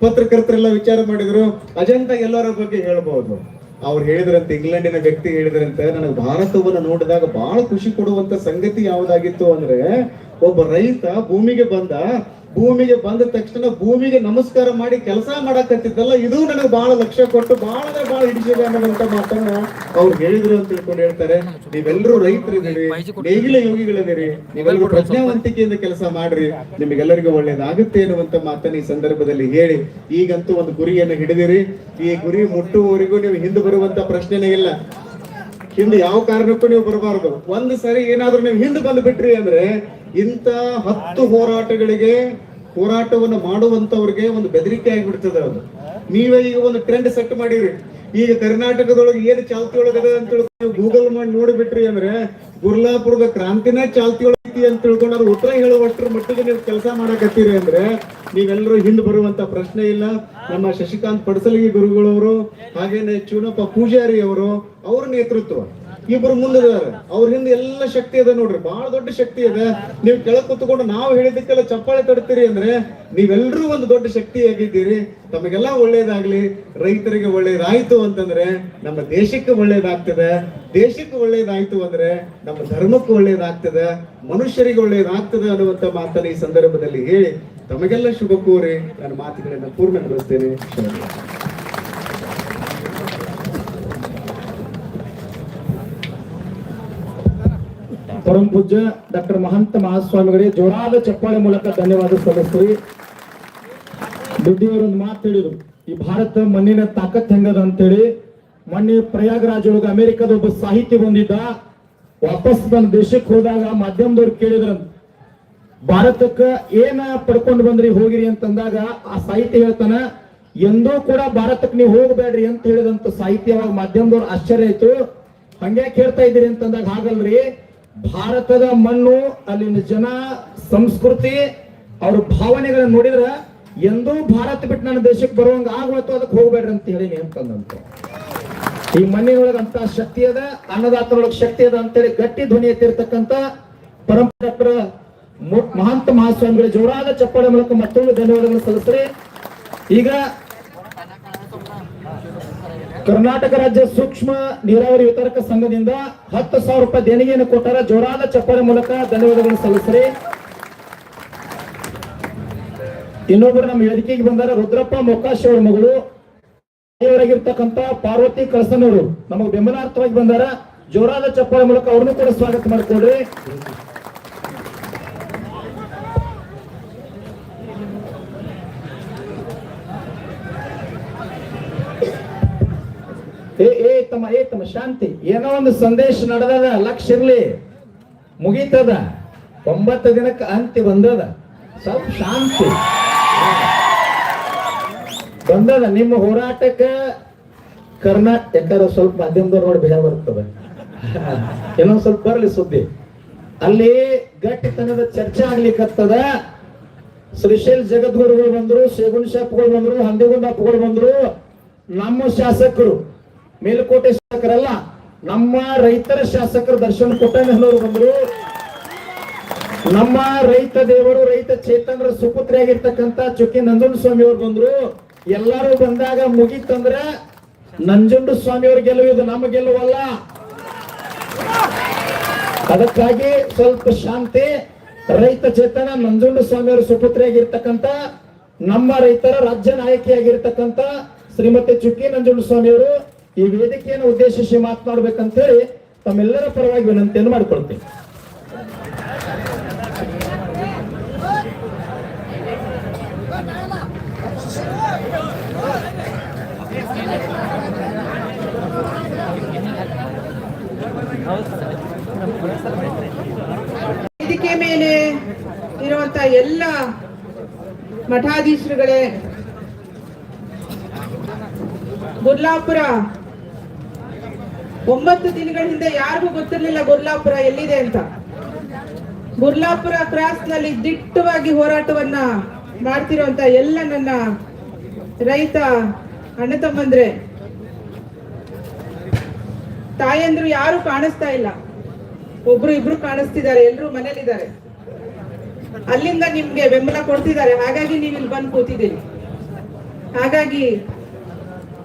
ಪತ್ರಕರ್ತರೆಲ್ಲ ವಿಚಾರ ಮಾಡಿದ್ರು, ಅಜಂತ ಎಲ್ಲರ ಬಗ್ಗೆ ಹೇಳಬಹುದು. ಅವ್ರು ಹೇಳಿದ್ರಂತೆ, ಇಂಗ್ಲೆಂಡಿನ ವ್ಯಕ್ತಿ ಹೇಳಿದ್ರಂತೆ, ನನಗೆ ಭಾರತವನ್ನು ನೋಡಿದಾಗ ಬಹಳ ಖುಷಿ ಕೊಡುವಂತ ಸಂಗತಿ ಯಾವ್ದಾಗಿತ್ತು ಅಂದ್ರೆ, ಒಬ್ಬ ರೈತ ಭೂಮಿಗೆ ಬಂದ ಭೂಮಿಗೆ ಬಂದ ತಕ್ಷಣ ಭೂಮಿಗೆ ನಮಸ್ಕಾರ ಮಾಡಿ ಕೆಲಸ ಮಾಡಕತ್ತಿದ್ದಲ್ಲ ಇದು ನನಗೆ ಬಹಳ ಲಕ್ಷ್ಯ ಕೊಟ್ಟು ಬಹಳ ಅಂದ್ರೆ ಬಹಳ ಹಿಡಿಸಿದೆ ಅನ್ನೋದಂತ ಮಾತನ್ನ ಅವ್ರು ಹೇಳಿದ್ರು ಅಂತ ತಿಳ್ಕೊಂಡು ಹೇಳ್ತಾರೆ. ನೀವೆಲ್ಲರೂ ರೈತರಿದ್ದೀರಿ ನೇಗಿಲ ಯೋಗಿಗಳಿದ್ದೀರಿ ನೀವೆಲ್ಲರೂ ಪ್ರಜ್ಞಾವಂತಿಕೆಯಿಂದ ಕೆಲಸ ಮಾಡ್ರಿ ನಿಮಗೆಲ್ಲರಿಗೂ ಒಳ್ಳೇದಾಗುತ್ತೆ ಅನ್ನುವಂತ ಮಾತನ್ನ ಈ ಸಂದರ್ಭದಲ್ಲಿ ಹೇಳಿ. ಈಗಂತೂ ಒಂದು ಗುರಿಯನ್ನು ಹಿಡಿದಿರಿ. ಈ ಗುರಿ ಮುಟ್ಟುವವರೆಗೂ ನೀವು ಹಿಂದೆ ಬರುವಂತ ಪ್ರಶ್ನೆನೇ ಇಲ್ಲ. ಹಿಂದೆ ಯಾವ ಕಾರಣಕ್ಕೂ ನೀವು ಬರಬಾರದು. ಒಂದು ಸರಿ ಏನಾದ್ರೂ ನೀವು ಹಿಂದೆ ಬಂದು ಬಿಟ್ರಿ ಅಂದ್ರೆ ಇಂತ ಹತ್ತು ಹೋರಾಟಗಳಿಗೆ ಹೋರಾಟವನ್ನು ಮಾಡುವಂತವ್ರಿಗೆ ಒಂದು ಬೆದರಿಕೆ ಆಗಿಬಿಡ್ತದೆ ಅದು. ನೀವೇ ಈಗ ಒಂದು ಟ್ರೆಂಡ್ ಸೆಟ್ ಮಾಡಿರಿ. ಈಗ ಕರ್ನಾಟಕದೊಳಗೆ ಏನು ಚಾಲ್ತಿ ಒಳಗದ ಅಂತ ತಿಳ್ಕೊಂಡು ಗೂಗಲ್ ಮಾಡಿ ನೋಡಿಬಿಟ್ರಿ ಅಂದ್ರೆ ಗುರ್ಲಾಪುರದ ಕ್ರಾಂತಿನೇ ಚಾಲ್ತಿ ಒಳಗೈತಿ ಅಂತ ತಿಳ್ಕೊಂಡು ಉತ್ತರ ಹೇಳುವಷ್ಟರ ಮಟ್ಟಿಗೆ ನೀವು ಕೆಲಸ ಮಾಡಕತ್ತೀರಿ ಅಂದ್ರೆ ನೀವೆಲ್ಲರೂ ಹಿಂದೆ ಬರುವಂತ ಪ್ರಶ್ನೆ ಇಲ್ಲ. ನಮ್ಮ ಶಶಿಕಾಂತ್ ಪಡಸಲಿಗಿ ಗುರುಗಳವರು, ಹಾಗೇನೆ ಚೂನಪ್ಪ ಪೂಜಾರಿ ಅವರು, ಅವ್ರ ನೇತೃತ್ವ. ಇಬ್ರು ಮುಂದಿದ್ದಾರೆ ಅವ್ರ ಹಿಂದೆ ಎಲ್ಲ ಶಕ್ತಿ ಇದೆ ನೋಡ್ರಿ. ಬಹಳ ದೊಡ್ಡ ಶಕ್ತಿ ಇದೆ. ನೀವು ಕೆಳಗ್ ಕುತ್ಕೊಂಡು ನಾವು ಹೇಳಿದ್ದಕ್ಕೆಲ್ಲ ಚಪ್ಪಾಳೆ ತಡ್ತೀರಿ ಅಂದ್ರೆ ನೀವೆಲ್ಲರೂ ಒಂದು ದೊಡ್ಡ ಶಕ್ತಿ ಆಗಿದ್ದೀರಿ ತಮಗೆಲ್ಲ ಒಳ್ಳೇದಾಗ್ಲಿ. ರೈತರಿಗೆ ಒಳ್ಳೇದಾಯ್ತು ಅಂತಂದ್ರೆ ನಮ್ಮ ದೇಶಕ್ಕೆ ಒಳ್ಳೇದಾಗ್ತದೆ. ದೇಶಕ್ಕೆ ಒಳ್ಳೇದಾಯ್ತು ಅಂದ್ರೆ ನಮ್ಮ ಧರ್ಮಕ್ಕೆ ಒಳ್ಳೇದಾಗ್ತದೆ. ಮನುಷ್ಯರಿಗೆ ಒಳ್ಳೇದಾಗ್ತದೆ ಅನ್ನುವಂತ ಮಾತನ್ನ ಈ ಸಂದರ್ಭದಲ್ಲಿ ಹೇಳಿ ತಮಗೆಲ್ಲ ಶುಭ ಕೋರಿ ನನ್ನ ಮಾತುಗಳನ್ನ ಪೂರ್ಣಗೊಳಿಸ್ತೇನೆ. ಪರಮ ಪೂಜ್ಯ ಡಾಕ್ಟರ್ ಮಹಂತ ಮಹಾಸ್ವಾಮಿಗಳಿಗೆ ಜೋರಾದ ಚಪ್ಪಾಳೆ ಮೂಲಕ ಧನ್ಯವಾದ ಸಲ್ಲಿಸ್ತೀವಿ. ದುಡ್ಡಿಯವರು ಒಂದು ಮಾತು ಹೇಳಿದ್ರು, ಈ ಭಾರತ ಮಣ್ಣಿನ ತಾಕತ್ ಹೆಂಗದ ಅಂತೇಳಿ. ಮೊನ್ನೆ ಪ್ರಯಾಗ್ರಾಜ್ ಒಳಗ ಅಮೆರಿಕದ ಒಬ್ಬ ಸಾಹಿತಿ ಬಂದಿದ್ದ, ವಾಪಸ್ ನನ್ನ ದೇಶಕ್ಕೆ ಹೋದಾಗ ಮಾಧ್ಯಮದವ್ರು ಕೇಳಿದ್ರ ಭಾರತಕ್ಕ ಏನ ಪಡ್ಕೊಂಡು ಬಂದ್ರಿ ಹೋಗಿರಿ ಅಂತಂದಾಗ ಆ ಸಾಹಿತಿ ಹೇಳ್ತಾನ, ಎಂದೂ ಕೂಡ ಭಾರತಕ್ಕೆ ನೀವು ಹೋಗಬೇಡ್ರಿ ಅಂತ ಹೇಳಿದಂತ ಸಾಹಿತ್ಯ ಮಾಧ್ಯಮದವ್ರು ಆಶ್ಚರ್ಯ ಆಯ್ತು. ಹಂಗ್ಯಾಕ್ ಹೇಳ್ತಾ ಇದ್ದೀರಿ ಅಂತಂದಾಗ ಹಾಗಲ್ರಿ. ಭಾರತದ ಮಣ್ಣು, ಅಲ್ಲಿನ ಜನ, ಸಂಸ್ಕೃತಿ, ಅವ್ರ ಭಾವನೆಗಳನ್ನ ನೋಡಿದ್ರ ಎಂದೂ ಭಾರತ ಬಿಟ್ಟು ನನ್ನ ದೇಶಕ್ಕೆ ಬರುವಂಗ ಆಗ್ಲತ್ತು ಅದಕ್ಕೆ ಹೋಗ್ಬೇಡ್ರಿ ಅಂತ ಹೇಳಿ ಅಂತಂದಂತ ಈ ಮಣ್ಣಿನೊಳಗೆ ಅಂತ ಶಕ್ತಿ ಅದ ಅನ್ನದಾತರೊಳಗೆ ಶಕ್ತಿ ಅದ ಅಂತೇಳಿ ಗಟ್ಟಿ ಧ್ವನಿ ಎತ್ತಿರ್ತಕ್ಕಂಥ ಪರಂಪರೆ ಮಹಾಂತ ಮಹಾಸ್ವಾಮಿಗಳ ಜೋರಾದ ಚಪ್ಪಾಳೆ ಮೂಲಕ ಮತ್ತೊಂದು ಧನ್ಯವಾದಗಳು ಸಲ್ಲಿಸ್ರಿ. ಈಗ ಕರ್ನಾಟಕ ರಾಜ್ಯ ಸೂಕ್ಷ್ಮ ನೀರಾವರಿ ವಿತರಕ ಸಂಘದಿಂದ ಹತ್ತು ಸಾವಿರ ರೂಪಾಯಿ ದೇಣಿಗೆಯನ್ನು ಕೊಟ್ಟಾರ. ಜೋರಾದ ಚಪ್ಪಾಳೆ ಮೂಲಕ ಧನ್ಯವಾದಗಳನ್ನು ಸಲ್ಲಿಸ್ರಿ. ಇನ್ನೊಬ್ಬರು ನಮ್ಮ ವೇದಿಕೆಗೆ ಬಂದಾರ ರುದ್ರಪ್ಪ ಮೊಕಾಶ್ ಅವರ ಮಗಳು. ತಾಯಿಯವರಾಗಿರ್ತಕ್ಕಂಥ ಪಾರ್ವತಿ ಕಳಸನವರು ನಮಗೆ ಬೆಂಬಲಾರ್ಥವಾಗಿ ಬಂದಾರ. ಜೋರಾದ ಚಪ್ಪಾಳೆ ಮೂಲಕ ಅವ್ರನ್ನೂ ಕೂಡ ಸ್ವಾಗತ ಮಾಡಿಕೊಡ್ರಿ ಏ ಏ, ತಮ್ಮ ಏ, ತಮ್ಮ, ಶಾಂತಿ. ಏನೋ ಒಂದು ಸಂದೇಶ ನಡೆದದ, ಲಕ್ಷ ಇರ್ಲಿ. ಮುಗೀತದ. ಒಂಬತ್ತು ದಿನಕ್ಕೆ ಅಂತಿ ಬಂದದ. ಸ್ವಲ್ಪ ಶಾಂತಿ. ಬಂದದ. ನಿಮ್ಮ ಹೋರಾಟಕ್ಕ ಕರ್ನಾಟಕ ಸ್ವಲ್ಪ ಮಾಧ್ಯಮದವ್ರು ನೋಡಿ ಭಯ ಬರ್ತದೆ. ಏನೋ ಸ್ವಲ್ಪ ಬರಲಿ ಸುದ್ದಿ. ಅಲ್ಲಿ ಗಟ್ಟಿತನದ ಚರ್ಚೆ ಆಗ್ಲಿಕ್ಕತ್ತದ ಶ್ರೀಶೈಲ್ ಜಗದ್ಗುರುಗಳು ಬಂದ್ರು ಶೇಗುನ್ ಶಾಪ್ಗಳು ಬಂದ್ರು, ಹಂದಿಗುಂಡಪ್ಪಗಳು ಬಂದ್ರು. ನಮ್ಮ ಶಾಸಕರು ಮೇಲುಕೋಟೆ ಶಾಸಕರಲ್ಲ, ನಮ್ಮ ರೈತರ ಶಾಸಕರು ದರ್ಶನ್ ಕೊಟ್ಟನಹಳ್ಳವರು ಬಂದ್ರು. ನಮ್ಮ ರೈತ ದೇವರು, ರೈತ ಚೇತನರ ಸುಪುತ್ರಿ ಆಗಿರ್ತಕ್ಕಂಥ ಚುಕ್ಕಿ ನಂಜುಂಡ ಸ್ವಾಮಿ ಅವರು ಬಂದ್ರು. ಎಲ್ಲರೂ ಬಂದಾಗ ಮುಗೀತಂದ್ರ ನಂಜುಂಡ ಸ್ವಾಮಿ ಅವ್ರ ಗೆಲುವು ನಮ್ಮ ಗೆಲುವಲ್ಲ ಅದಕ್ಕಾಗಿ ಸ್ವಲ್ಪ ಶಾಂತಿ, ರೈತ ಚೇತನ ನಂಜುಂಡ ಸ್ವಾಮಿ ಅವರ ಸುಪುತ್ರಿಯಾಗಿರ್ತಕ್ಕಂತ ನಮ್ಮ ರೈತರ ರಾಜ್ಯ ನಾಯಕಿಯಾಗಿರ್ತಕ್ಕಂಥ ಶ್ರೀಮತಿ ಚುಕ್ಕಿ ನಂಜುಂಡ ಸ್ವಾಮಿ ಅವರು ಈ ವೇದಿಕೆಯನ್ನು ಉದ್ದೇಶಿಸಿ ಮಾತನಾಡಬೇಕಂತ ಹೇಳಿ ತಮ್ಮೆಲ್ಲರ ಪರವಾಗಿ ವಿನಂತಿಯನ್ನು ಮಾಡಿಕೊಳ್ತೇನೆ. ವೇದಿಕೆ ಮೇಲೆ ಇರುವಂತ ಎಲ್ಲ ಮಠಾಧೀಶರುಗಳೇ ಗುರ್ಲಾಪುರ ಒಂಬತ್ತು ದಿನಗಳ ಹಿಂದೆ ಯಾರಿಗೂ ಗೊತ್ತಿರ್ಲಿಲ್ಲ ಗುರ್ಲಾಪುರ ಎಲ್ಲಿದೆ ಅಂತ. ಗುರ್ಲಾಪುರ ಕ್ರಾಸ್ನಲ್ಲಿ ದಿಟ್ಟವಾಗಿ ಹೋರಾಟವನ್ನ ಮಾಡ್ತಿರುವಂತ ಎಲ್ಲ ನನ್ನ ರೈತ ಅಣ್ಣ ತಮ್ಮಂದ್ರೆ. ತಾಯಂದ್ರು ಯಾರು ಕಾಣಿಸ್ತಾ ಇಲ್ಲ. ಒಬ್ರು ಇಬ್ರು ಕಾಣಿಸ್ತಿದ್ದಾರೆ, ಎಲ್ರು ಮನೇಲಿದ್ದಾರೆ. ಅಲ್ಲಿಂದ ನಿಮ್ಗೆ ಬೆಂಬಲ ಕೊಡ್ತಿದ್ದಾರೆ, ಹಾಗಾಗಿ ನೀವು ಇಲ್ಲಿ ಬಂದು ಕೂತಿದ್ದೀರಿ. ಹಾಗಾಗಿ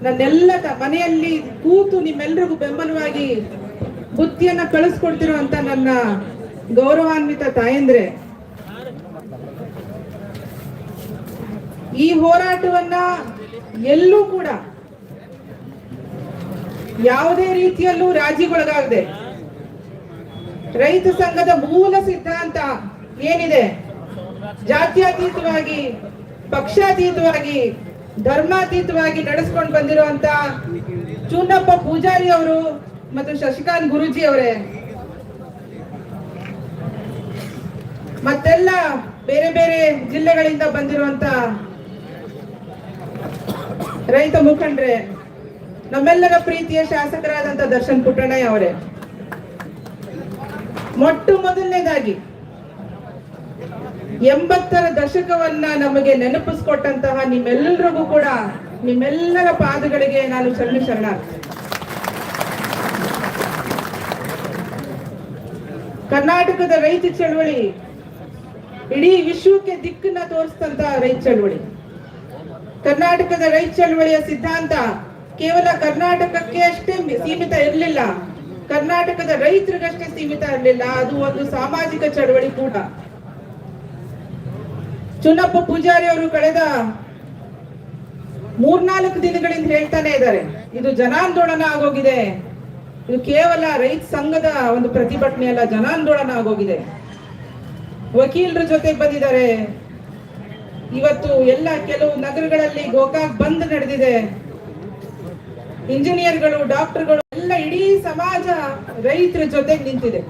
ನನ್ನೆಲ್ಲ ಮನೆಯಲ್ಲಿ ಕೂತು ನಿಮ್ಮೆಲ್ರಿಗೂ ಬೆಂಬಲವಾಗಿ ಬುತ್ತಿಯನ್ನ ಕಳಿಸ್ಕೊಡ್ತಿರುವಂತ ನನ್ನ ಗೌರವಾನ್ವಿತ ತಾಯಂದ್ರೆ. ಈ ಹೋರಾಟವನ್ನ ಎಲ್ಲೂ ಕೂಡ ಯಾವುದೇ ರೀತಿಯಲ್ಲೂ ರಾಜಿಗೊಳಗಾಗದೆ ರೈತ ಸಂಘದ ಮೂಲ ಸಿದ್ಧಾಂತ ಏನಿದೆ? ಜಾತ್ಯತೀತವಾಗಿ, ಪಕ್ಷಾತೀತವಾಗಿ ಧರ್ಮಾತೀತವಾಗಿ ನಡೆಸ್ಕೊಂಡು ಬಂದಿರುವಂತ ಚೂನಪ್ಪ ಪೂಜಾರಿ ಅವರು ಮತ್ತು ಶಶಿಕಾಂತ್ ಗುರುಜಿ ಅವರೇ. ಮತ್ತೆಲ್ಲ ಬೇರೆ ಬೇರೆ ಜಿಲ್ಲೆಗಳಿಂದ ಬಂದಿರುವಂತ ರೈತ ಮುಖಂಡ್ರೆ, ನಮ್ಮೆಲ್ಲರ ಪ್ರೀತಿಯ ಶಾಸಕರಾದಂತ ದರ್ಶನ್ ಪುಟ್ಟಣ್ಣಯ್ಯ ಅವರೇ. ಮೊಟ್ಟ ಮೊದಲನೇದಾಗಿ ಎಂಬತ್ತರ ದಶಕವನ್ನ ನಮಗೆ ನೆನಪಿಸ್ಕೊಟ್ಟಂತಹ ನಿಮ್ಮೆಲ್ಲರಿಗೂ ಕೂಡ ನಿಮ್ಮೆಲ್ಲರ ಪಾದಗಳಿಗೆ ನಾನು ಶರಣ ಶರಣಾರ್ಥಿ. ಕರ್ನಾಟಕದ ರೈತ ಚಳವಳಿ ಇಡೀ ವಿಶ್ವಕ್ಕೆ ದಿಕ್ಕನ್ನ ತೋರಿಸಿದಂತ ರೈತ ಚಳವಳಿ. ಕರ್ನಾಟಕದ ರೈತ ಚಳವಳಿಯ ಸಿದ್ಧಾಂತ ಕೇವಲ ಕರ್ನಾಟಕಕ್ಕೆ ಅಷ್ಟೇ ಸೀಮಿತ ಇರಲಿಲ್ಲ. ಕರ್ನಾಟಕದ ರೈತರಿಗಷ್ಟೇ ಸೀಮಿತ ಇರಲಿಲ್ಲ. ಅದು ಒಂದು ಸಾಮಾಜಿಕ ಚಳವಳಿ ಕೂಡ. ಚುನಪ್ಪ ಪೂಜಾರಿ ಅವರು ಕಳೆದ ಮೂರ್ನಾಲ್ಕು ದಿನಗಳಿಂದ ಹೇಳ್ತಾನೆ ಇದ್ದಾರೆ, ಇದು ಜನಾಂದೋಳನ ಆಗೋಗಿದೆ. ಇದು ಕೇವಲ ರೈತ ಸಂಘದ ಒಂದು ಪ್ರತಿಭಟನೆ ಅಲ್ಲ ಜನಾಂದೋಲನ ಆಗೋಗಿದೆ. ವಕೀಲರ ಜೊತೆ ಬಂದಿದ್ದಾರೆ. ಇವತ್ತು ಎಲ್ಲ ಕೆಲವು ನಗರಗಳಲ್ಲಿ ಗೋಕಾಕ್ ಬಂದ್ ನಡೆದಿದೆ. ಇಂಜಿನಿಯರ್ಗಳು, ಡಾಕ್ಟರ್ಗಳು, ಎಲ್ಲ ಇಡೀ ಸಮಾಜ ರೈತರ ಜೊತೆಗೆ ನಿಂತಿದೆ.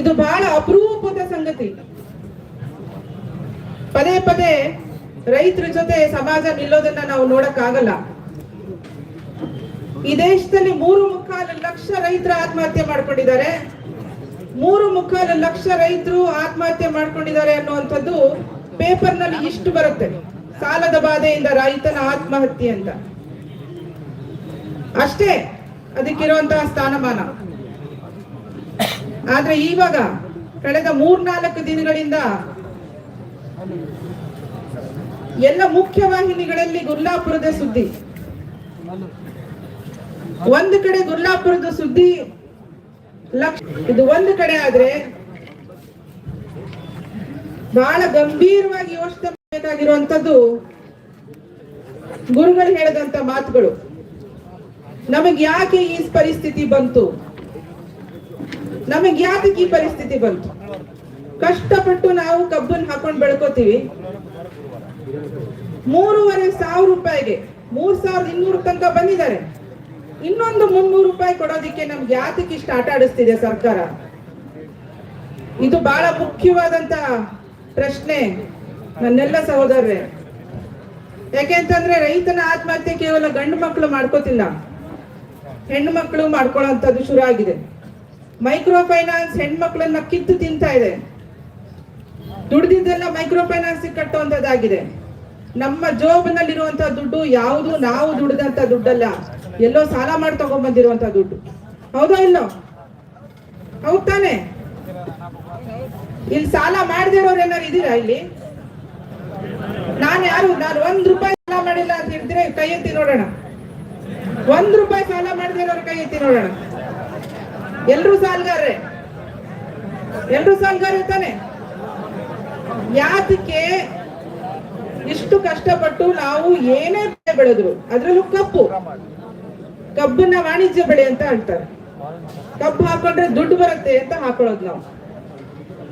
ಇದು ಬಹಳ ಅಪರೂಪದ ಸಂಗತಿ. ಪದೇ ಪದೇ ರೈತರ ಜೊತೆ ಸಮಾಜ ನಿಲ್ಲೋದನ್ನ ನಾವು ನೋಡಕ್ ಆಗಲ್ಲ ಈ ದೇಶದಲ್ಲಿ ಮೂರು ಮುಕ್ಕಾಲು ಲಕ್ಷ ರೈತರು ಆತ್ಮಹತ್ಯೆ ಮಾಡ್ಕೊಂಡಿದ್ದಾರೆ. ಮೂರು ಮುಕ್ಕಾಲು ಲಕ್ಷ ರೈತರು ಆತ್ಮಹತ್ಯೆ ಮಾಡ್ಕೊಂಡಿದ್ದಾರೆ ಅನ್ನುವಂಥದ್ದು ಪೇಪರ್ನಲ್ಲಿ ಇಷ್ಟು ಬರುತ್ತೆ. ಸಾಲದ ಬಾಧೆಯಿಂದ ರೈತನ ಆತ್ಮಹತ್ಯೆ ಅಂತ. ಅಷ್ಟೇ, ಅದಕ್ಕಿರುವಂತಹ ಸ್ಥಾನಮಾನ. ಆದ್ರೆ ಇವಾಗ ಕಳೆದ ಮೂರ್ನಾಲ್ಕು ದಿನಗಳಿಂದ ಎಲ್ಲ ಮುಖ್ಯವಾಹಿನಿಗಳಲ್ಲಿ ಗುರ್ಲಾಪುರದ ಸುದ್ದಿ. ಒಂದು ಕಡೆ ಗುರ್ಲಾಪುರದ ಸುದ್ದಿ ಇದು ಒಂದು ಕಡೆ ಆದ್ರೆ ಬಹಳ ಗಂಭೀರವಾಗಿ ಯೋಚನೆ ಮಾಡಬೇಕಾಗಿರುವಂತದ್ದು ಗುರುಗಳು ಹೇಳಿದಂತ ಮಾತುಗಳು. ನಮಗೆ ಯಾಕೆ ಈ ಪರಿಸ್ಥಿತಿ ಬಂತು? ನಮಗೆ ಯಾತಕ್ಕೆ ಈ ಪರಿಸ್ಥಿತಿ ಬಂತು? ಕಷ್ಟಪಟ್ಟು ನಾವು ಕಬ್ಬನ್ ಹಾಕೊಂಡ್ ಬೆಳ್ಕೋತೀವಿ. ಮೂರುವರೆ ಸಾವಿರ ರೂಪಾಯಿಗೆ, ಮೂರ್ ಸಾವಿರದ ಇನ್ನೂರು ತನಕ ಬಂದಿದ್ದಾರೆ. ಇನ್ನೊಂದು ಮುನ್ನೂರು ರೂಪಾಯಿ ಕೊಡೋದಿಕ್ಕೆ ನಮ್ಗೆ ಯಾತಕ್ಕೆ ಇಷ್ಟ ಆಟ ಆಡಿಸ್ತಿದೆ ಸರ್ಕಾರ? ಇದು ಬಹಳ ಮುಖ್ಯವಾದಂತ ಪ್ರಶ್ನೆ ನನ್ನೆಲ್ಲ ಸಹೋದರರೇ. ಯಾಕೆಂತಂದ್ರೆ ರೈತನ ಆತ್ಮಹತ್ಯೆ ಕೇವಲ ಗಂಡು ಮಕ್ಕಳು ಮಾಡ್ಕೋತಿಲ್ಲ. ಹೆಣ್ಣು ಮಕ್ಕಳು ಮಾಡ್ಕೊಳ್ಳೋಂಥದ್ದು ಶುರು ಆಗಿದೆ ಮೈಕ್ರೋ ಫೈನಾನ್ಸ್ ಹೆಣ್ಮಕ್ಳನ್ನ ಕಿತ್ತು ತಿಂತಾ ಇದೆ. ದುಡ್ದಿದ್ದೆಲ್ಲ ಮೈಕ್ರೋ ಫೈನಾನ್ಸ್ ಕಟ್ಟುವಂತದ್ದಾಗಿದೆ ನಮ್ಮ ಜೋಬ್ನಲ್ಲಿರುವಂತ ದುಡ್ಡು ಯಾವುದು, ನಾವು ದುಡ್ದಂತ ದುಡ್ಡಲ್ಲ. ಎಲ್ಲೋ ಸಾಲ ಮಾಡಿ ತಗೊಂಡ್ ಬಂದಿರುವಂತ ದುಡ್ಡು. ಹೌದಾ ಇಲ್ಲೋ? ಹೌದ್ ತಾನೆ? ಇಲ್ಲಿ ಸಾಲ ಮಾಡದಿರೋರು ಏನಾರು ಇದೀರಾ ಇಲ್ಲಿ? ನಾನು ಯಾರು, ನಾನು ಒಂದ್ ರೂಪಾಯಿ ಸಾಲ ಮಾಡಿಲ್ಲ ಅಂತ ಹೇಳಿದ್ರೆ ಕೈ ಎತ್ತಿ ನೋಡೋಣ. ಒಂದ್ ರೂಪಾಯಿ ಸಾಲ ಮಾಡದಿರೋರು ಕೈ ಎತ್ತಿ ನೋಡೋಣ. ಎಲ್ರು ಸಾಲಗಾರ್ರೆ? ಎಲ್ರು ಸಾಲ್ಗಾರ ತಾನೆ? ಯಾತಕ್ಕೆ ಇಷ್ಟು ಕಷ್ಟಪಟ್ಟು ನಾವು ಏನೇ ಬೆಳೆ ಬೆಳೆದ್ರು ಅದ್ರಲ್ಲೂ ಕಬ್ಬು ಕಬ್ಬನ್ನ ವಾಣಿಜ್ಯ ಬೆಳೆ ಅಂತ ಅಂತಾರೆ ಕಬ್ಬು ಹಾಕೊಂಡ್ರೆ ದುಡ್ಡು ಬರುತ್ತೆ ಅಂತ ಹಾಕೊಳ್ಳೋದು ನಾವು.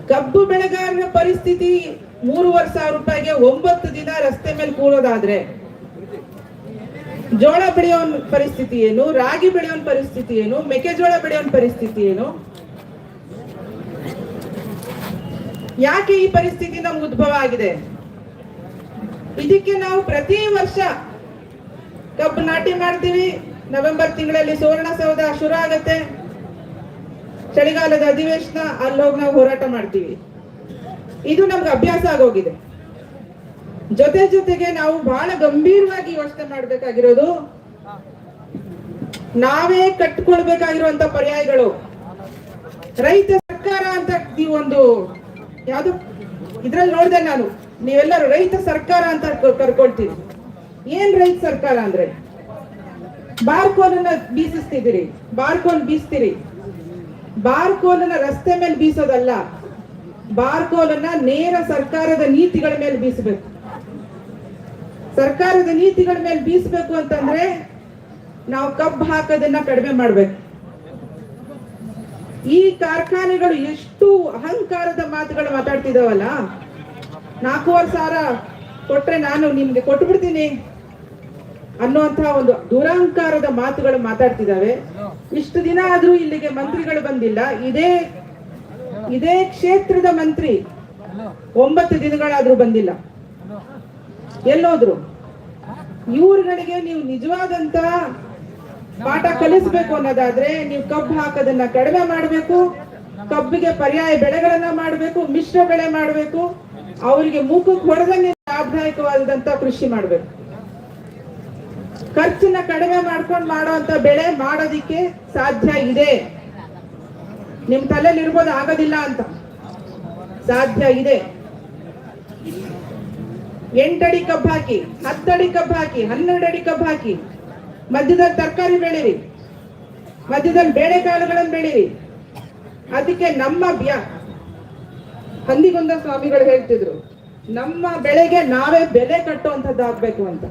ಕಬ್ಬು ಬೆಳೆಗಾರರ ಪರಿಸ್ಥಿತಿ ಮೂರುವರೆ ಸಾವಿರ ರೂಪಾಯಿಗೆ ಒಂಬತ್ತು ದಿನ ರಸ್ತೆ ಮೇಲೆ ಕೂರೋದಾದ್ರೆ ಜೋಳ ಬೆಳೆಯೋ ಪರಿಸ್ಥಿತಿ ಏನು? ರಾಗಿ ಬೆಳೆಯೋನ್ ಪರಿಸ್ಥಿತಿ ಏನು? ಮೆಕ್ಕೆಜೋಳ ಬೆಳೆಯೋನ್ ಪರಿಸ್ಥಿತಿ ಏನು? ಯಾಕೆ ಈ ಪರಿಸ್ಥಿತಿ ನಮ್ಗೆ ಉದ್ಭವ ಆಗಿದೆ? ಇದಕ್ಕೆ ನಾವು ಪ್ರತಿ ವರ್ಷ ಕಬ್ಬು ನಾಟಿ ಮಾಡ್ತೀವಿ. ನವೆಂಬರ್ ತಿಂಗಳಲ್ಲಿ ಸುವರ್ಣ ಸೌಧ ಶುರು ಆಗತ್ತೆ. ಚಳಿಗಾಲದ ಅಧಿವೇಶನ ಅಲ್ಲಿ ಹೋಗಿ ನಾವು ಹೋರಾಟ ಮಾಡ್ತೀವಿ. ಇದು ನಮ್ಗೆ ಅಭ್ಯಾಸ ಆಗೋಗಿದೆ. ಜೊತೆ ಜೊತೆಗೆ ನಾವು ಬಹಳ ಗಂಭೀರವಾಗಿ ಯೋಚನೆ ಮಾಡ್ಬೇಕಾಗಿರೋದು, ನಾವೇ ಕಟ್ಕೊಳ್ಬೇಕಾಗಿರುವಂತ ಪರ್ಯಾಯಗಳು. ರೈತ ಸರ್ಕಾರ ಅಂತ ಈ ಒಂದು ಯಾವುದು ಇದ್ರಲ್ಲಿ ನೋಡಿದೆ ನಾನು. ನೀವೆಲ್ಲರೂ ರೈತ ಸರ್ಕಾರ ಅಂತ ಕರ್ಕೊಳ್ತೀರಿ. ಏನ್ ರೈತ ಸರ್ಕಾರ ಅಂದ್ರೆ? ಬಾರ್ಕೋಲನ್ನ ಬೀಸಿಸ್ತಿದ್ದೀರಿ. ಬಾರ್ಕೋಲ್ ಬೀಸ್ತೀರಿ. ಬಾರ್ಕೋಲನ್ನ ರಸ್ತೆ ಮೇಲೆ ಬೀಸೋದಲ್ಲ. ಬಾರ್ಕೋಲನ್ನ ನೇರ ಸರ್ಕಾರದ ನೀತಿಗಳ ಮೇಲೆ ಬೀಸಬೇಕು. ಸರ್ಕಾರದ ನೀತಿಗಳ ಮೇಲೆ ಬೀಸಬೇಕು ಅಂತಂದ್ರೆ ನಾವು ಕಬ್ಬು ಹಾಕೋದನ್ನ ಕಡಿಮೆ ಮಾಡ್ಬೇಕು. ಈ ಕಾರ್ಖಾನೆಗಳು ಎಷ್ಟು ಅಹಂಕಾರದ ಮಾತುಗಳು ಮಾತಾಡ್ತಿದಾವಲ್ಲ? ನಾಲ್ಕೂವರೆ ಸಾವಿರ ಕೊಟ್ರೆ ನಾನು ನಿಮ್ಗೆ ಕೊಟ್ಟು ಬಿಡ್ತೀನಿ ಅನ್ನುವಂತಹ ಒಂದು ದುರಹಂಕಾರದ ಮಾತುಗಳು ಮಾತಾಡ್ತಿದಾವೆ ಇಷ್ಟು ದಿನ ಆದ್ರೂ ಇಲ್ಲಿಗೆ ಮಂತ್ರಿಗಳು ಬಂದಿಲ್ಲ. ಇದೇ ಇದೇ ಕ್ಷೇತ್ರದ ಮಂತ್ರಿ ಒಂಬತ್ತು ದಿನಗಳಾದ್ರೂ ಬಂದಿಲ್ಲ. ಎಲ್ಲೋದ್ರು. ಇವ್ರುಗಳಿಗೆ ನೀವು ನಿಜವಾದಂತ ಪಾಠ ಕಲಿಸ್ಬೇಕು ಅನ್ನೋದಾದ್ರೆ ನೀವು ಕಬ್ಬು ಹಾಕೋದನ್ನ ಕಡಿಮೆ ಮಾಡಬೇಕು. ಕಬ್ಬಿಗೆ ಪರ್ಯಾಯ ಬೆಳೆಗಳನ್ನ ಮಾಡಬೇಕು, ಮಿಶ್ರ ಬೆಳೆ ಮಾಡಬೇಕು. ಅವರಿಗೆ ಮೂಕಕ್ಕೆ ಹೊಡೆದಂಗೆ ಲಾಭದಾಯಕವಾದಂತ ಕೃಷಿ ಮಾಡ್ಬೇಕು. ಖರ್ಚನ್ನ ಕಡಿಮೆ ಮಾಡ್ಕೊಂಡು ಮಾಡುವಂತ ಬೆಳೆ ಮಾಡೋದಿಕ್ಕೆ ಸಾಧ್ಯ ಇದೆ. ನಿಮ್ ತಲೆಯಲ್ಲಿ ಇರ್ಬೋದು ಆಗೋದಿಲ್ಲ ಅಂತ. ಸಾಧ್ಯ ಇದೆ. ಎಂಟಡಿ ಕಬ್ಬು ಹಾಕಿ ಹತ್ತಡಿ ಕಬ್ಬು ಹಾಕಿ, ಹನ್ನೆರಡು ಅಡಿ ಕಬ್ಬು ಹಾಕಿ, ಮಧ್ಯದಲ್ಲಿ ತರಕಾರಿ ಬೆಳೀರಿ, ಮಧ್ಯದಲ್ಲಿ ಬೇಳೆಕಾಳುಗಳನ್ನು ಬೆಳೀರಿ. ಅದಕ್ಕೆ ನಮ್ಮ ಬ್ಯಾ ಹಂದಿಗೊಂದ ಸ್ವಾಮಿಗಳು ಹೇಳ್ತಿದ್ರು ನಮ್ಮ ಬೆಳೆಗೆ ನಾವೇ ಬೆಲೆ ಕಟ್ಟುವಂಥದ್ದು ಆಗ್ಬೇಕು ಅಂತ.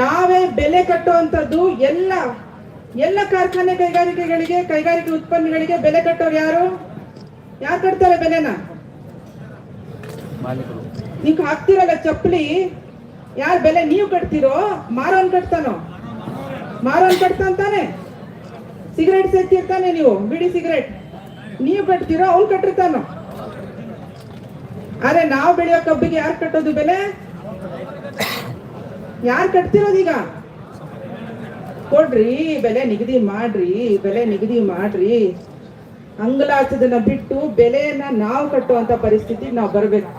ನಾವೇ ಬೆಲೆ ಕಟ್ಟುವಂಥದ್ದು ಎಲ್ಲ ಎಲ್ಲ ಕಾರ್ಖಾನೆ ಕೈಗಾರಿಕೆಗಳಿಗೆ ಕೈಗಾರಿಕೆ ಉತ್ಪನ್ನಗಳಿಗೆ ಬೆಲೆ ಕಟ್ಟೋರು ಯಾರು? ಯಾರು ಕಟ್ತಾರೆ ಬೆಲೆನ? ನೀವು ಹಾಕ್ತಿರಲ್ಲ ಚಪ್ಪಲಿ ಯಾರು ಬೆಲೆ ನೀವು ಕಟ್ತಿರೋ? ಮಾರೋನ್ ಕಟ್ತಾನೋ? ಮಾರೋನ್ ಕಟ್ತಾನೆ ಸಿಗರೇಟ್ ಸೇರ್ತಿರ್ತಾನೆ ನೀವು ಬಿಡಿ ಸಿಗರೇಟ್. ನೀವು ಕಟ್ತೀರೋ ಅವ್ನು ಕಟ್ಟಿರ್ತಾನ? ಆದ್ರೆ ನಾವು ಬೆಳೆಯೋ ಕಬ್ಬಿಗೆ ಯಾರು ಕಟ್ಟೋದು ಬೆಲೆ? ಯಾರು ಕಟ್ತಿರೋದೀಗ ಕೊಡ್ರಿ, ಬೆಲೆ ನಿಗದಿ ಮಾಡ್ರಿ, ಬೆಲೆ ನಿಗದಿ ಮಾಡ್ರಿ. ಅಂಗಲಾಚದನ್ನ ಬಿಟ್ಟು ಬೆಲೆಯನ್ನ ನಾವು ಕಟ್ಟುವಂತ ಪರಿಸ್ಥಿತಿ ನಾವು ಬರ್ಬೇಕು.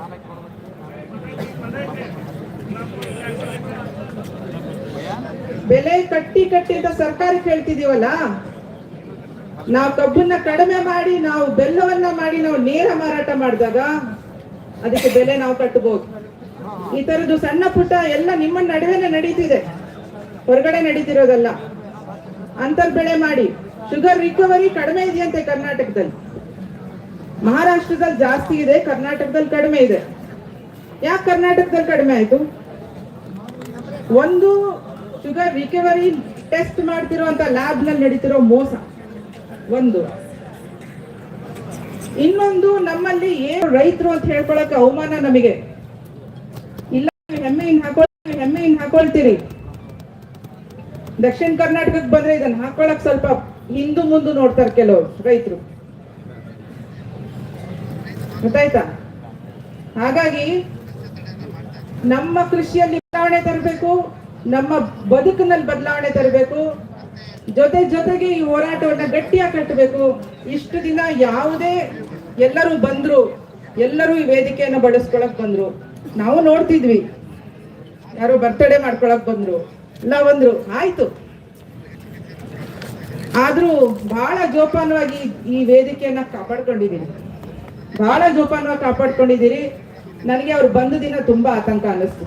ಬೆಲೆ ಕಟ್ಟಿ ಕಟ್ಟಿ ಅಂತ ಸರ್ಕಾರಕ್ಕೆ ಹೇಳ್ತಿದೀವಲ್ಲ ನಾವು ಕಬ್ಬನ್ನ ಕಡಿಮೆ ಮಾಡಿ, ನಾವು ಬೆಲ್ಲವನ್ನ ಮಾಡಿ, ನಾವು ನೇರ ಮಾರಾಟ ಮಾಡಿದಾಗ ಅದಕ್ಕೆ ಬೆಲೆ ನಾವು ಕಟ್ಟಬಹುದು ಈ ತರದ್ದು ಸಣ್ಣ ಪುಟ್ಟ ಎಲ್ಲ ನಿಮ್ಮ ನಡುವೆನೆ ನಡೀತಿದೆ. ಹೊರಗಡೆ ನಡೀತಿರೋದಲ್ಲ. ಅಂತರ್ ಬೆಳೆ ಮಾಡಿ. ಶುಗರ್ ರಿಕವರಿ ಕಡಿಮೆ ಇದೆಯಂತೆ ಕರ್ನಾಟಕದಲ್ಲಿ. ಮಹಾರಾಷ್ಟ್ರದಲ್ಲಿ ಜಾಸ್ತಿ ಇದೆ, ಕರ್ನಾಟಕದಲ್ಲಿ ಕಡಿಮೆ ಇದೆ. ಯಾಕೆ ಕರ್ನಾಟಕದಲ್ಲಿ ಕಡಿಮೆ ಆಯ್ತು? ಒಂದು ಶುಗರ್ ರಿಕವರಿ ಟೆಸ್ಟ್ ಮಾಡ್ತಿರುವಂತ ಲ್ಯಾಬ್ನಲ್ಲಿ ನಡೀತಿರೋ ಮೋಸ. ಒಂದು. ಇನ್ನೊಂದು, ನಮ್ಮಲ್ಲಿ ಏನು ರೈತರು ಅಂತ ಹೇಳ್ಕೊಳಕ್ಕೆ ಅವಮಾನ ನಮಗೆ. ಇಲ್ಲ ಹೆಮ್ಮೆಯಿಂದ ಹಾಕೊಳ್ತೀರಿ ಹೆಮ್ಮೆ ಹಿಂಗ್ ಹಾಕೊಳ್ತೀರಿ. ದಕ್ಷಿಣ ಕರ್ನಾಟಕಕ್ಕೆ ಬಂದ್ರೆ ಇದನ್ನ ಹಾಕೊಳಕ್ ಸ್ವಲ್ಪ ಹಿಂದು ಮುಂದು ನೋಡ್ತಾರೆ ಕೆಲವರು, ರೈತರು. ಗೊತ್ತಾಯ್ತಾ? ಹಾಗಾಗಿ ನಮ್ಮ ಕೃಷಿಯಲ್ಲಿ ಬದಲಾವಣೆ ತರಬೇಕು, ನಮ್ಮ ಬದುಕಿನಲ್ಲಿ ಬದಲಾವಣೆ ತರಬೇಕು ಜೊತೆ ಜೊತೆಗೆ ಈ ಹೋರಾಟವನ್ನ ಗಟ್ಟಿಯಾಗಿ ಕಟ್ಟಬೇಕು ಇಷ್ಟು ದಿನ ಯಾವುದೇ ಎಲ್ಲರೂ ಬಂದ್ರು, ಎಲ್ಲರೂ ಈ ವೇದಿಕೆಯನ್ನ ಬಳಸ್ಕೊಳಕ್ ಬಂದ್ರು. ನಾವು ನೋಡ್ತಿದ್ವಿ. ಯಾರು ಬರ್ತಡೇ ಮಾಡ್ಕೊಳಕ್ ಬಂದ್ರು. ಎಲ್ಲ ಬಂದ್ರು. ಆಯ್ತು. ಆದ್ರೂ ಬಹಳ ಜೋಪಾನವಾಗಿ ಈ ವೇದಿಕೆಯನ್ನ ಕಾಪಾಡ್ಕೊಂಡಿದ್ದೀರಿ ಬಹಳ ಜೋಪಾನವಾಗಿ ಕಾಪಾಡ್ಕೊಂಡಿದ್ದೀರಿ ನನಗೆ ಅವ್ರು ಬಂದ ದಿನ ತುಂಬಾ ಆತಂಕ ಅನ್ನಿಸ್ತು.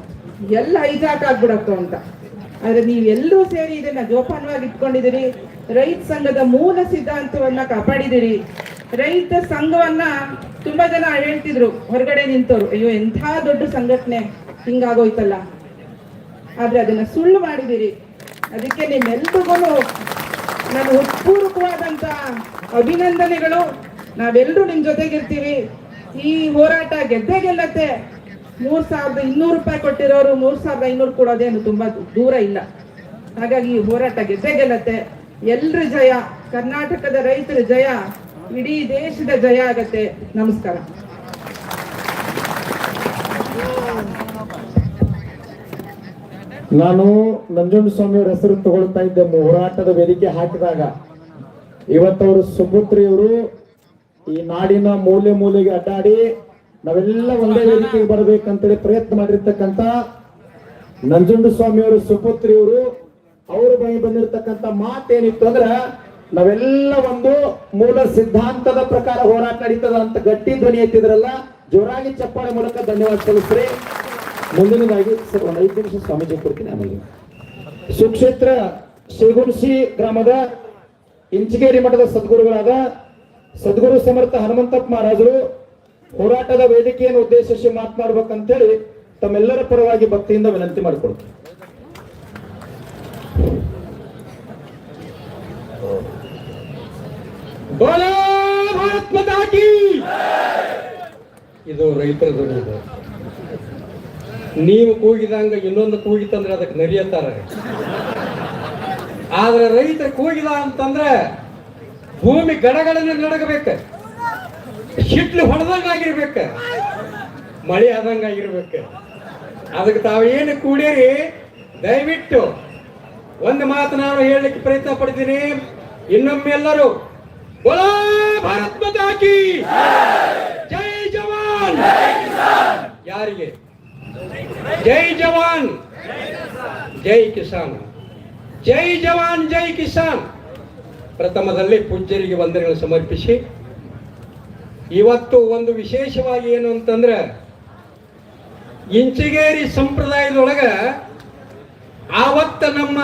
ಎಲ್ಲ ಹೈಜಾಕ್ ಆಗ್ಬಿಡತ್ತೋ ಅಂತ. ಆದ್ರೆ ನೀವೆಲ್ಲರೂ ಸೇರಿ ಇದನ್ನ ಜೋಪಾನವಾಗಿ ಇಟ್ಕೊಂಡಿದ್ದೀರಿ. ರೈತ ಸಂಘದ ಮೂಲ ಸಿದ್ಧಾಂತವನ್ನ ಕಾಪಾಡಿದಿರಿ ರೈತ ಸಂಘವನ್ನ ತುಂಬಾ ಜನ ಹೇಳ್ತಿದ್ರು, ಹೊರಗಡೆ ನಿಂತವ್ರು, ಅಯ್ಯೋ, ಎಂಥ ದೊಡ್ಡ ಸಂಘಟನೆ, ಹಿಂಗಾಗೋಯ್ತಲ್ಲ. ಆದ್ರೆ ಅದನ್ನ ಸುಳ್ಳು ಮಾಡಿದಿರಿ ಅದಕ್ಕೆ ನಿಮ್ಮೆಲ್ರಿಗೂ ನಾನು ಉತ್ಪೂರ್ವಕವಾದಂತ ಅಭಿನಂದನೆಗಳು. ನಾವೆಲ್ಲರೂ ನಿಮ್ ಜೊತೆಗಿರ್ತೀವಿ. ಈ ಹೋರಾಟ ಗೆದ್ದೇ ಗೆಲ್ಲತ್ತೆ. ಮೂರ್ ಸಾವಿರದ ಇನ್ನೂರು ರೂಪಾಯಿ ಕೊಟ್ಟಿರೋರು ಮೂರ್ ಸಾವಿರದ ಐನೂರು ಕೊಡೋದೇನು ತುಂಬಾ ದೂರ ಇಲ್ಲ. ಹಾಗಾಗಿ ಈ ಹೋರಾಟ ಗೆದ್ದೇ ಗೆಲ್ಲತ್ತೆ ಎಲ್ರ ಜಯ, ಕರ್ನಾಟಕದ ರೈತರ ಜಯ, ಇಡೀ ದೇಶದ ಜಯ ಆಗತ್ತೆ. ನಮಸ್ಕಾರ. ನಾನು ನಂಜುಂಡಸ್ವಾಮಿ ಅವರ ಹೆಸರು ತಗೊಳ್ತಾ ಇದ್ದೆ ಹೋರಾಟದ ವೇದಿಕೆ ಹಾಕಿದಾಗ. ಇವತ್ತವರು ಸುಪುತ್ರಿಯವರು ಈ ನಾಡಿನ ಮೂಲೆ ಮೂಲೆಗೆ ಅಡ್ಡಾಡಿ ನಾವೆಲ್ಲ ಒಂದೇ ವೇದಿಕೆಗೆ ಬರಬೇಕಂತೇಳಿ ಪ್ರಯತ್ನ ಮಾಡಿರ್ತಕ್ಕಂತ ನಂಜುಂಡ ಸ್ವಾಮಿ ಅವರು ಬೈ ಬಂದಿರತಕ್ಕಂತ ಮಾತೇನಿತ್ತು ಅಂದ್ರ ನಾವೆಲ್ಲ ಒಂದು ಮೂಲ ಸಿದ್ಧಾಂತದ ಪ್ರಕಾರ ಹೋರಾಟ ನಡೀತದ ಅಂತ ಗಟ್ಟಿ ಧ್ವನಿ ಎತ್ತಿದ್ರಲ್ಲ, ಜೋರಾಗಿ ಚಪ್ಪಾಳೆ ಮೂಲಕ ಧನ್ಯವಾದ ಸಲ್ಲಿಸ್ರಿ. ಮುಂದಿನದಾಗಿ ಸರ್, ಒಂದು ಐದು ನಿಮಿಷ ಸ್ವಾಮೀಜಿ ಕೊಡ್ತೀನಿ ಆಮೇಲೆ. ಸುಕ್ಷೇತ್ರ ಶ್ರೀಗುಣಸಿ ಗ್ರಾಮದ ಇಂಚಗೇರಿ ಮಠದ ಸದ್ಗುರುಗಳಾದ ಸದ್ಗುರು ಸಮರ್ಥ ಹನುಮಂತಪ್ಪ ಮಹಾರಾಜರು ಹೋರಾಟದ ವೇದಿಕೆಯನ್ನು ಉದ್ದೇಶಿಸಿ ಮಾತನಾಡ್ಬೇಕಂತೇಳಿ ತಮ್ಮೆಲ್ಲರ ಪರವಾಗಿ ಭಕ್ತಿಯಿಂದ ವಿನಂತಿ ಮಾಡಿಕೊಡ್ತೀನಿ. ಇದು ರೈತರ ನೀವು ಕೂಗಿದಂಗ ಇನ್ನೊಂದು ಕೂಗಿತಂದ್ರೆ ಅದಕ್ಕೆ ನರಿಯತ್ತಾರೆ ಆದ್ರೆ ರೈತ ಕೂಗಿದ ಅಂತಂದ್ರೆ ಭೂಮಿ ಗಡಗಡನೆ ನಡಗಬೇಕ. ಶಿಟ್ಲು ಹೊಡೆದಂಗ ಆಗಿರ್ಬೇಕ. ಮಳೆ ಆದಂಗ ಆಗಿರ್ಬೇಕ. ಅದಕ್ಕೆ ತಾವೇನು ಕೂಡಿರಿ, ದಯವಿಟ್ಟು ಒಂದು ಮಾತು ನಾನು ಹೇಳಲಿಕ್ಕೆ ಪ್ರಯತ್ನ ಪಡ್ತೀನಿ. ಇನ್ನೊಮ್ಮೆ ಎಲ್ಲರೂ ಬೋಲೋ ಭಾರತ್ ಮಾತಾಕಿ ಜೈ ಜವಾನ್. ಯಾರಿಗೆ? ಜೈ ಜವಾನ್. ಜೈ ಕಿಸಾನ್. ಜೈ ಜವಾನ್, ಜೈ ಕಿಸಾನ್. ಪ್ರಥಮದಲ್ಲಿ ಪೂಜ್ಯರಿಗೆ ವಂದನೆಗಳನ್ನು ಸಮರ್ಪಿಸಿ. ಇವತ್ತು ಒಂದು ವಿಶೇಷವಾಗಿ ಏನು ಅಂತಂದ್ರೆ ಇಂಚಿಗೇರಿ ಸಂಪ್ರದಾಯದೊಳಗ ಆವತ್ತ ನಮ್ಮ